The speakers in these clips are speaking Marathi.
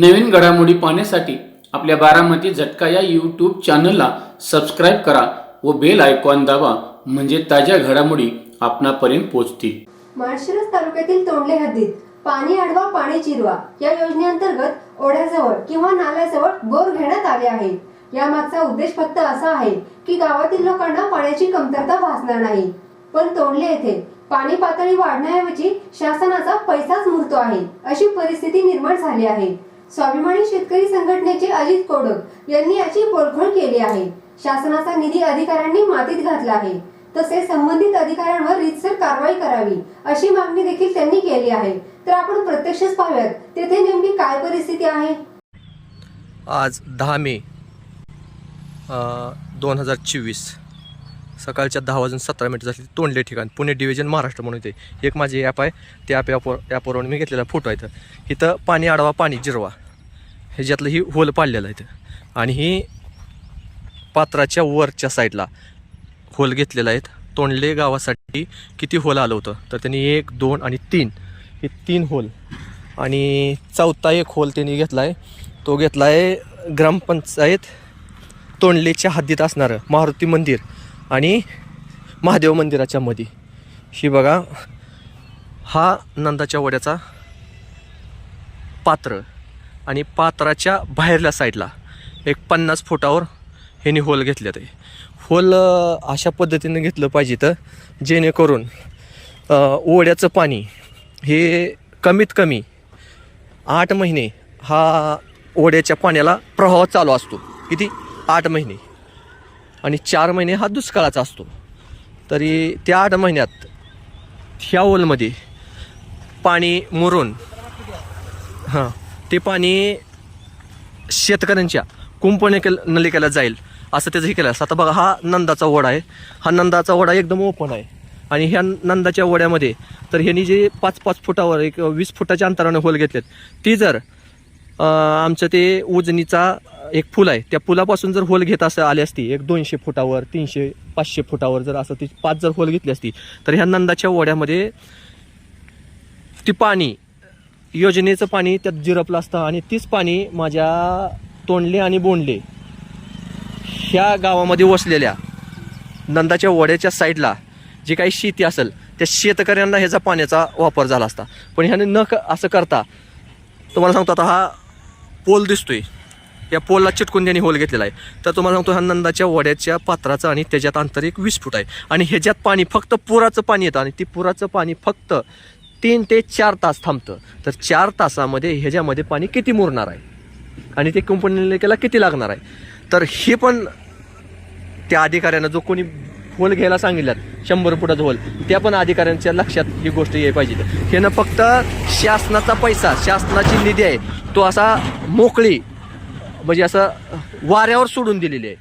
नवीन घडामोडी पाहण्यासाठी आपल्या बारामती झटका या यूट्यूब चॅनलला सबस्क्राईब करा व बेल आयकॉन दाबा म्हणजे ताज्या घडामोडी आपणापर्यंत पोहोचतील. माळशिरस तालुक्यातील तोंडले हद्दीत पाणी अडवा पाणी जिरवा या योजनेअंतर्गत ओढ्याजवळ किंवा नाल्याजवळ बोर घेण्यात आले आहे. यामागचा उद्देश फक्त असा आहे की गावातील लोकांना पाण्याची कमतरता भासणार नाही. पण तोंडले येथे पाणी पातळी वाढण्याऐवजी शासनाचा पैसाच मुरतो आहे अशी परिस्थिती निर्माण झाली आहे. स्वाभिमानी शेतकरी संघटनेचे अजित कोडक यांनी याची पोलखोल केली आहे. शासनाचा निधी अधिकाऱ्यांनी मातीत घातला आहे. तसेच संबंधित अधिकाऱ्यांवर रितसर कारवाई करावी अशी मागणी देखील त्यांनी केली आहे. तर आपण प्रत्यक्षच पाहूयात तेथे नेमकी काय परिस्थिती आहे? आज दहा मे दोन हजार चोवीस. सकाळच्या दहा वाजून सतरा मिनिट झाली तोंडले ठिकाण. पुणे डिव्हिजन महाराष्ट्र म्हणून येते. एक माझी ॲप आहे त्या ॲप ॲपवर ॲपवरून मी घेतलेला फोटो आहे इथं. इथं पाणी आडवा पाणी जिरवा. ह्याच्यातलं ही होल पाडलेलं आहे आणि ही पात्राच्या वरच्या साईडला होल घेतलेला आहेत तोंडले गावासाठी किती होल आलं होतं? तर त्यांनी एक दोन आणि तीन. हे तीन होल. आणि चौथा एक होल त्यांनी घेतला आहे तो घेतला आहे ग्रामपंचायत तोंडलेच्या हद्दीत असणारं मारुती मंदिर. आणि महादेव मंदिराच्या मध्ये ही बघा हा नंदाच्या वड्याचा पात्र आणि पात्राच्या बाहेरल्या साईडला एक पन्नास फुटावर ह्यांनी होल घेतले ते. होल अशा पद्धतीने घेतलं पाहिजे तर जेणेकरून ओढ्याचं पाणी हे कमीत कमी आठ महिने हा ओढ्याच्या पाण्याला प्रवाह चालू असतो. किती? आठ महिने. आणि चार महिने हा दुष्काळाचा असतो. तरी त्या आठ महिन्यात ह्या ओलमध्ये पाणी मुरून हां ते पाणी शेतकऱ्यांच्या कुंपण नलिकेला जाईल असं त्याचं हे केलं असं आता बघा हा नंदाचा ओढा आहे. हा नंदाचा ओढा एकदम ओपन आहे. आणि ह्या नंदाच्या ओढ्यामध्ये तर ह्यांनी जे पाच पाच फुटावर एक वीस फुटाच्या अंतराने होल घेतलेत ती जर आमचं ते उजनीचा एक पूल आहे. त्या पुलापासून जर होल घेत असं आली असती एक दोनशे फुटावर तीनशे पाचशे फुटावर जर असं ती पाच जर होल घेतली असती तर ह्या नंदाच्या ओढ्यामध्ये ती पाणी योजनेचं पाणी त्यात जिरपलं असतं आणि तीच पाणी माझ्या तोंडले आणि बोंडले ह्या गावामध्ये वसलेल्या नंदाच्या ओढ्याच्या साईडला जी काही शेती असेल त्या शेतकऱ्यांना ह्याचा पाण्याचा वापर झाला असता. पण ह्याने न क असं करता तुम्हाला सांगतो आता हा पोल दिसतोय. या पोलला चिटकून त्यांनी होल घेतलेला आहे. तर तुम्हाला सांगतो ह्या नंदाच्या वड्याच्या पात्राचं आणि त्याच्यात अंतर एक वीस फूट आहे. आणि ह्याच्यात पाणी फक्त पुराचं पाणी येतं आणि ती पुराचं पाणी फक्त तीन ते चार तास थांबतं. तर चार तासामध्ये ह्याच्यामध्ये पाणी किती मुरणार आहे? आणि ते कंपनीला किती लागणार आहे? तर हे पण त्या अधिकाऱ्यांना जो कोणी होल घ्यायला सांगितल्यात शंभर फुटाचा होल त्या पण अधिकाऱ्यांच्या लक्षात ही गोष्ट ये पाहिजे. ह्यानं फक्त शासनाचा पैसा शासनाची निधी आहे. तो असा मोकळी म्हणजे असं वाऱ्यावर सोडून दिलेली आहे.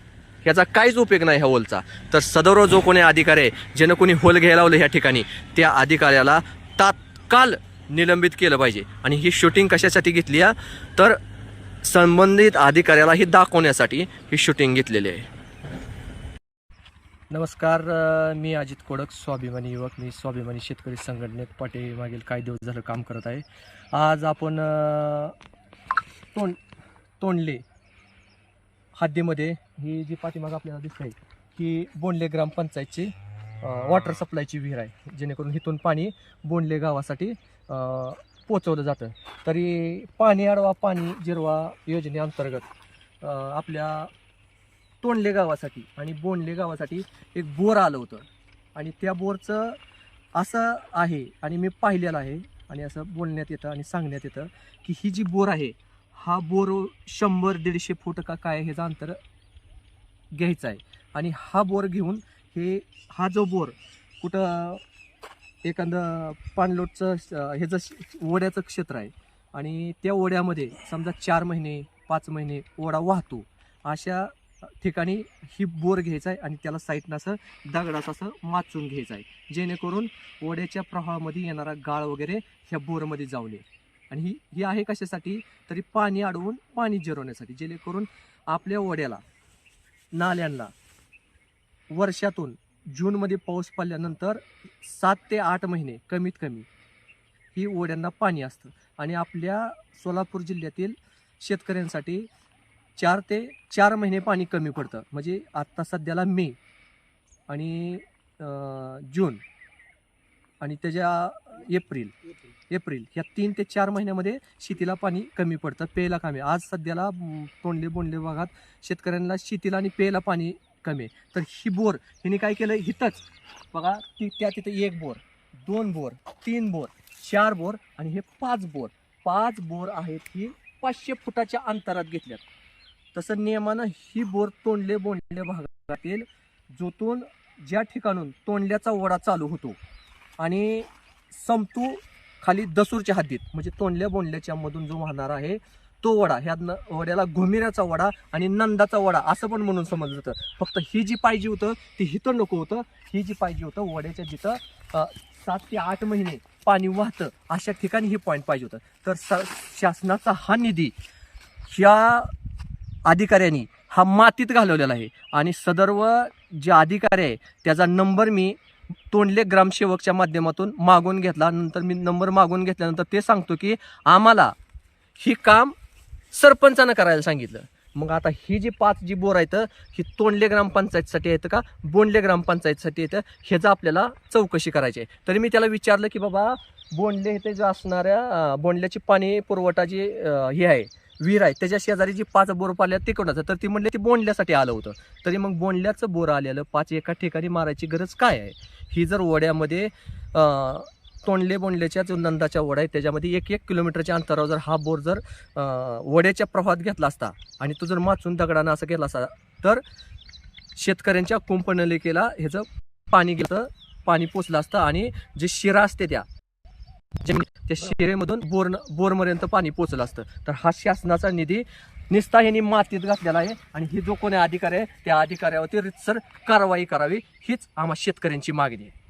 याचा काहीच उपयोग नाही ह्या होलचा तर सदर जो कोणी अधिकारी आहे ज्यानं कोणी होल घ्यायला लावलं ह्या ठिकाणी त्या अधिकाऱ्याला तात्काळ निलंबित केलं पाहिजे. आणि ही शूटिंग कशासाठी घेतली आहे? तर संबंधित अधिकाऱ्याला ही दाखवण्यासाठी ही शूटिंग घेतलेली आहे. नमस्कार मी अजित कोडक स्वाभिमानी युवक. मी स्वाभिमानी शेतकरी संघटनेत पाठीमागील काही दिवस झालं काम करत आहे. आज आपण तोंड तोंडले हद्दीमध्ये ही जी पाठीमाग आपल्याला दिसत आहे ही बोंडले ग्रामपंचायतची वॉटर सप्लायची विहीर आहे. जेणेकरून इथून पाणी बोंडले गावासाठी पोचवलं जातं. तरी पाणी अडवा पाणी जिरवा योजनेअंतर्गत आपल्या तोंडले गावासाठी आणि बोंडले गावासाठी एक बोर आलं होतं. आणि त्या बोरचं असं आहे आणि मी पाहिलेलं आहे आणि असं बोलण्यात येतं आणि सांगण्यात येतं की ही जी बोर आहे हा बोर शंभर दीडशे फूट का काय ह्याचं अंतर घ्यायचं आहे. आणि हा बोर घेऊन हे हा जो बोर कुठं एखादं पाणलोटचं ह्याचं ओढ्याचं क्षेत्र आहे आणि त्या ओढ्यामध्ये समजा चार महिने पाच महिने ओढा वाहतो अशा ठिकाणी ही बोर घ्यायचा आहे आणि त्याला साईडनं असं दगडाचं असं माचून घ्यायचं आहे. जेणेकरून ओढ्याच्या प्रवाहामध्ये येणारा गाळ वगैरे ह्या बोरमध्ये जाऊ नये. आणि ही ही आहे कशासाठी? तरी पाणी अडवून पाणी जिरवण्यासाठी जेणेकरून आपल्या ओढ्याला नाल्यांना वर्षातून जूनमध्ये पाऊस पडल्यानंतर सात ते आठ महिने कमीत कमी ही ओढ्यांना पाणी असतं. आणि आपल्या सोलापूर जिल्ह्यातील शेतकऱ्यांसाठी चार ते चार महिने पाणी कमी पडतं. म्हणजे आत्ता सध्याला मे आणि जून आणि त्याच्या एप्रिल. एप्रिल. ह्या तीन ते चार महिन्यामध्ये शेतीला पाणी कमी पडतं पेयला कमी. आज सध्याला तोंडले बोंडले भागात शेतकऱ्यांना शेतीला आणि पेयला पाणी कमी आहे. तर ही बोर हिने काय केलं? हिथंच बघा ती त्या तिथे एक बोर दोन बोर तीन बोर चार बोर आणि हे पाच बोर. पाच बोर आहेत ही पाचशे फुटाच्या अंतरात घेतल्यात. तसं नियमानं ही बोर तोंडले बोंडले भागातील जोतून ज्या ठिकाणून तोंडल्याचा ओढा चालू होतो आणि समतू खाली दसूरच्या हद्दीत म्हणजे तोंडल्या बोंडल्याच्या मधून जो वाहणार आहे तो वडा ह्या वड्याला घुमिऱ्याचा वडा आणि नंदाचा वडा असं पण म्हणून समजलं जातं. फक्त ही जी पाहिजे होतं ती हिथं नको होतं. ही जी पाहिजे होतं वड्याच्या जिथं सात ते आठ महिने पाणी वाहतं अशा ठिकाणी हे पॉईंट पाहिजे होतं. तर स शासनाचा हा निधी ह्या अधिकाऱ्यांनी हा मातीत घालवलेला आहे. आणि सदर्व जे अधिकारी आहे त्याचा नंबर मी तोंडले ग्रामसेवकच्या माध्यमातून मागून घेतला. नंतर मी नंबर मागून घेतल्यानंतर ते सांगतो की आम्हाला ही काम सरपंचानं करायला सांगितलं. मग आता ही जी पाच जी बोर आहेत ही तोंडले ग्रामपंचायतसाठी येतं का? बोंडले ग्रामपंचायतसाठी येतं ह्याचं आपल्याला चौकशी करायची आहे. तरी मी त्याला विचारलं की बाबा बोंडले इथे जे असणाऱ्या बोंडल्याची पाणी पुरवठा जी हे आहे विहीर आहे. त्याच्या शेजारी जी पाच बोर पाल्या ते कोणाचं तर ती म्हणले ती बोंडल्यासाठी आलं होतं. तरी मग बोंडल्याचं बोर आलेलं पाच एका ठिकाणी मारायची गरज काय आहे? ही जर वड्यामध्ये तोंडले बोंडल्याच्या जो नंदाच्या वडा आहे त्याच्यामध्ये एक एक किलोमीटरच्या अंतरावर जर हा बोर जर वड्याच्या प्रवाहात घेतला असता आणि तो जर माचून दगडानं असं केला असता तर शेतकऱ्यांच्या कुंपणलिकेला ह्याचं पाणी गेलं पाणी पोचलं असतं आणि जे शिरा असते त्या त्या शिरेमधून बोर बोरपर्यंत पाणी पोचलं असतं. तर हा शासनाचा निधी निस्ता यांनी मातीत घातलेला आहे आणि ही जो कोणी अधिकारी आहे त्या अधिकाऱ्यावरती रितसर कारवाई करावी हीच आम्हा शेतकऱ्यांची मागणी आहे.